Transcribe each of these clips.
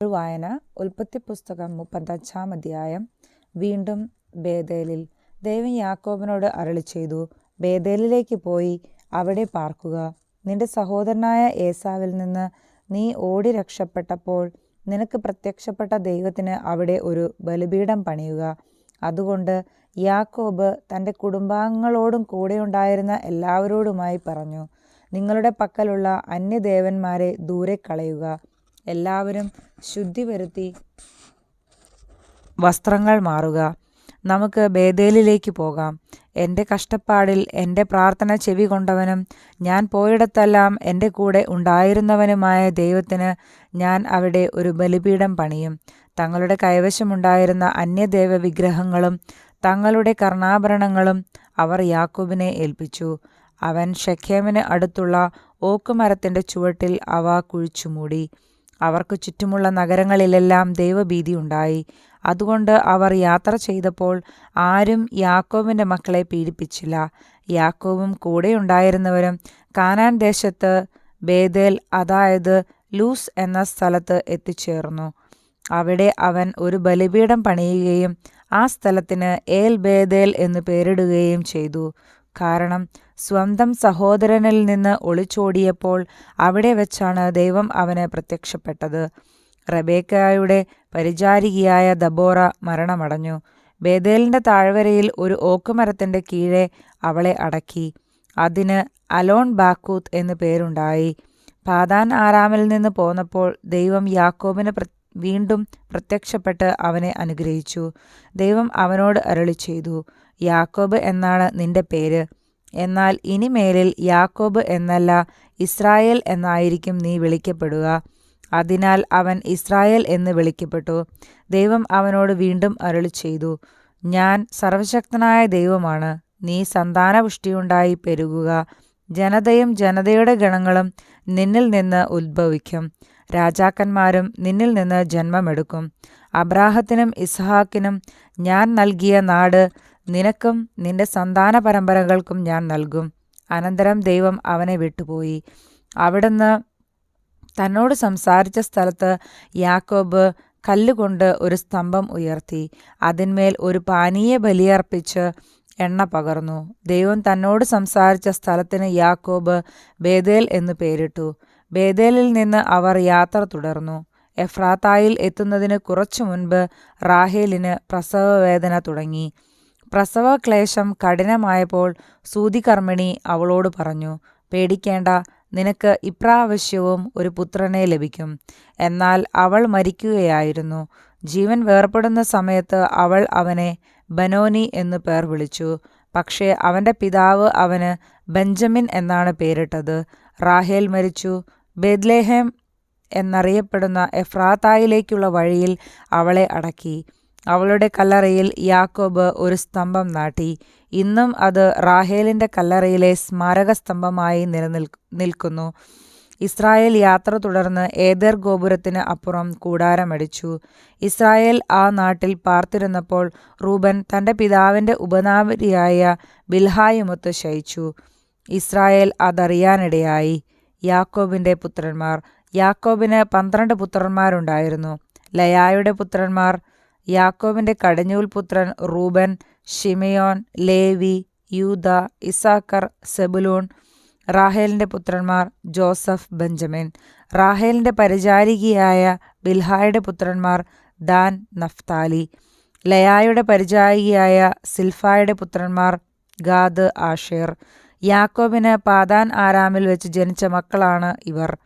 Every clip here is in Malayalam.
ഒരു വായന ഉൽപ്പത്തി പുസ്തകം മുപ്പത്തഞ്ചാം അധ്യായം. വീണ്ടും ബേതേലിൽ. ദൈവം യാക്കോബിനോട് അരളി ചെയ്തു ബേതേലിലേക്ക് പോയി അവിടെ പാർക്കുക. നിന്റെ സഹോദരനായ ഏസാവിൽ നിന്ന് നീ ഓടി രക്ഷപ്പെട്ടപ്പോൾ നിനക്ക് പ്രത്യക്ഷപ്പെട്ട ദൈവത്തിന് അവിടെ ഒരു ബലിപീഠം പണിയുക. അതുകൊണ്ട് യാക്കോബ് തന്റെ കുടുംബാംഗങ്ങളോടും കൂടെയുണ്ടായിരുന്ന എല്ലാവരോടുമായി പറഞ്ഞു നിങ്ങളുടെ പക്കലുള്ള അന്യദേവന്മാരെ ദൂരെ കളയുക. എല്ലാവരും ശുദ്ധി വരുത്തി വസ്ത്രങ്ങൾ മാറുക. നമുക്ക് ബേതേലിലേക്ക് പോകാം. എന്റെ കഷ്ടപ്പാടിൽ എന്റെ പ്രാർത്ഥന ചെവി കൊണ്ടവനും ഞാൻ പോയിടത്തെല്ലാം എന്റെ കൂടെ ഉണ്ടായിരുന്നവനുമായ ദൈവത്തിന് ഞാൻ അവിടെ ഒരു ബലിപീഠം പണിയും. തങ്ങളുടെ കൈവശമുണ്ടായിരുന്ന അന്യദേവ വിഗ്രഹങ്ങളും തങ്ങളുടെ കർണാഭരണങ്ങളും അവർ യാക്കൂബിനെ ഏൽപ്പിച്ചു. അവൻ ഷെഖേമിന് അടുത്തുള്ള ഓക്കുമരത്തിന്റെ ചുവട്ടിൽ അവ കുഴിച്ചുമൂടി. അവർക്ക് ചുറ്റുമുള്ള നഗരങ്ങളിലെല്ലാം ദൈവഭീതി ഉണ്ടായി. അതുകൊണ്ട് അവർ യാത്ര ചെയ്തപ്പോൾ ആരും യാക്കോബിന്റെ മക്കളെ പീഡിപ്പിച്ചില്ല. യാക്കോബും കൂടെയുണ്ടായിരുന്നവരും കാനാൻ ദേശത്ത് ബേദേൽ അതായത് ലൂസ് എന്ന സ്ഥലത്ത് എത്തിച്ചേർന്നു. അവിടെ അവൻ ഒരു ബലിപീഠം പണിയുകയും ആ സ്ഥലത്തിന് ഏൽ ബേദേൽ എന്ന് പേരിടുകയും ചെയ്തു. കാരണം സ്വന്തം സഹോദരനിൽ നിന്ന് ഒളിച്ചോടിയപ്പോൾ അവിടെ വെച്ചാണ് ദൈവം അവന് പ്രത്യക്ഷപ്പെട്ടത്. റബേക്കായുടെ പരിചാരികയായ ദബോറ മരണമടഞ്ഞു. ബേദേലിന്റെ താഴ്വരയിൽ ഒരു ഓക്കുമരത്തിന്റെ കീഴെ അവളെ അടക്കി. അതിന് അലോൺ ബാക്കൂത്ത് എന്ന് പേരുണ്ടായി. പാതാൻ ആരാമിൽ നിന്ന് പോന്നപ്പോൾ ദൈവം യാക്കോബിന് വീണ്ടും പ്രത്യക്ഷപ്പെട്ട് അവനെ അനുഗ്രഹിച്ചു. ദൈവം അവനോട് അരളി ചെയ്തു യാക്കോബ് എന്നാണ് നിന്റെ പേര്. എന്നാൽ ഇനിമേലിൽ യാക്കോബ് എന്നല്ല ഇസ്രായേൽ എന്നായിരിക്കും നീ വിളിക്കപ്പെടുക. അതിനാൽ അവൻ ഇസ്രായേൽ എന്ന് വിളിക്കപ്പെട്ടു. ദൈവം അവനോട് വീണ്ടും അരളി ചെയ്തു ഞാൻ സർവശക്തനായ ദൈവമാണ്. നീ സന്താനപുഷ്ടിയുണ്ടായി പെരുകുക. ജനതയും ജനതയുടെ ഗണങ്ങളും നിന്നിൽ നിന്ന് ഉത്ഭവിക്കും. രാജാക്കന്മാരും നിന്നിൽ നിന്ന് ജന്മമെടുക്കും. അബ്രാഹത്തിനും ഇസ്ഹാക്കിനും ഞാൻ നൽകിയ നാട് നിനക്കും നിന്റെ സന്താന പരമ്പരകൾക്കും ഞാൻ നൽകും. അനന്തരം ദൈവം അവനെ വിട്ടുപോയി. അവിടുന്ന് തന്നോട് സംസാരിച്ച സ്ഥലത്ത് യാക്കോബ് കല്ലുകൊണ്ട് ഒരു സ്തംഭം ഉയർത്തി. അതിന്മേൽ ഒരു പാനീയ ബലിയർപ്പിച്ച് എണ്ണ പകർന്നു. ദൈവം തന്നോട് സംസാരിച്ച സ്ഥലത്തിന് യാക്കോബ് ബേദേൽ എന്നു പേരിട്ടു. ബേദേലിൽ നിന്ന് അവർ യാത്ര തുടർന്നു. എഫ്രാത്തായിൽ എത്തുന്നതിന് കുറച്ചു മുൻപ് റാഹേലിന് പ്രസവവേദന തുടങ്ങി. പ്രസവക്ലേശം കഠിനമായപ്പോൾ സൂതികർമ്മിണി അവളോട് പറഞ്ഞു പേടിക്കേണ്ട നിനക്ക് ഇപ്രാവശ്യവും ഒരു പുത്രനെ ലഭിക്കും. എന്നാൽ അവൾ മരിക്കുകയായിരുന്നു. ജീവൻ വേർപെടുന്ന സമയത്ത് അവൾ അവനെ ബനോനി എന്ന് പേർ വിളിച്ചു. പക്ഷേ അവന്റെ പിതാവ് അവന് ബെഞ്ചമിൻ എന്നാണ് പേരിട്ടത്. റാഹേൽ മരിച്ചു. ബേദ്ലേഹം എന്നറിയപ്പെടുന്ന എഫ്രാത്തായിലേക്കുള്ള വഴിയിൽ അവളെ അടക്കി. അവളുടെ കല്ലറയിൽ യാക്കോബ് ഒരു സ്തംഭം നാട്ടി. ഇന്നും അത് റാഹേലിന്റെ കല്ലറയിലെ സ്മാരക സ്തംഭമായി നിലനിൽ നിൽക്കുന്നു. ഇസ്രായേൽ യാത്ര തുടർന്ന് ഏതർ ഗോപുരത്തിന് അപ്പുറം കൂടാരമടിച്ചു. ഇസ്രായേൽ ആ നാട്ടിൽ പാർത്തിരുന്നപ്പോൾ റൂബൻ തന്റെ പിതാവിന്റെ ഉപനാമരിയായ ബിൽഹായുമൊത്ത് ശയിച്ചു. ഇസ്രായേൽ അതറിയാനിടയായി. യാക്കോബിന്റെ പുത്രന്മാർ. യാക്കോബിന് പന്ത്രണ്ട് പുത്രന്മാരുണ്ടായിരുന്നു. ലയായുടെ പുത്രന്മാർ യാക്കോബിന്റെ കടഞ്ഞൂൽ പുത്രൻ റൂബൻ ഷിമയോൻ ലേവി യൂത ഇസാക്കർ സെബുലൂൺ റാഹേലിന്റെ പുത്രന്മാർ ജോസഫ് ബെഞ്ചമിൻ. റാഹേലിന്റെ പരിചാരികയായ ബിൽഹായുടെ പുത്രന്മാർ ദാൻ നഫ്താലി. ലയായുടെ പരിചാരികയായ സിൽഫായുടെ പുത്രന്മാർ ഗാദ് ആഷേർ. യാക്കോബിന് പാതാൻ ആരാമിൽ വെച്ച് ജനിച്ച മക്കളാണ് ഇവർ.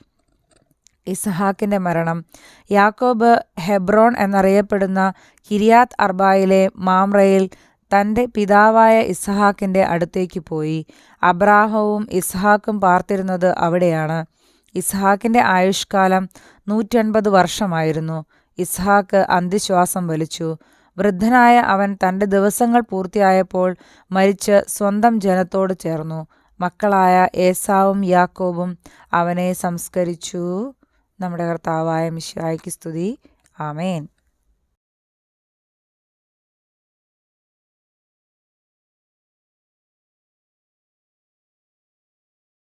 ഇസഹാക്കിന്റെ മരണം. യാക്കോബ് ഹെബ്രോൺ എന്നറിയപ്പെടുന്ന കിരിയാത്ത് അർബായിലെ മാമ്രയിൽ തന്റെ പിതാവായ ഇസ്ഹാക്കിന്റെ അടുത്തേക്ക് പോയി. അബ്രാഹവും ഇസ്ഹാക്കും പാർത്തിരുന്നത് അവിടെയാണ്. ഇസ്ഹാക്കിന്റെ ആയുഷ്കാലം നൂറ്റൻപത് വർഷമായിരുന്നു. ഇസ്ഹാക്ക് അന്ത്യശ്വാസം വലിച്ചു. വൃദ്ധനായ അവൻ തന്റെ ദിവസങ്ങൾ പൂർത്തിയായപ്പോൾ മരിച്ച് സ്വന്തം ജനത്തോട് ചേർന്നു. മക്കളായ ഏസാവും യാക്കോബും അവനെ സംസ്കരിച്ചു. നമ്മുടെ കർത്താവായ മിശിഹായ്ക്ക് സ്തുതി. ആമേൻ.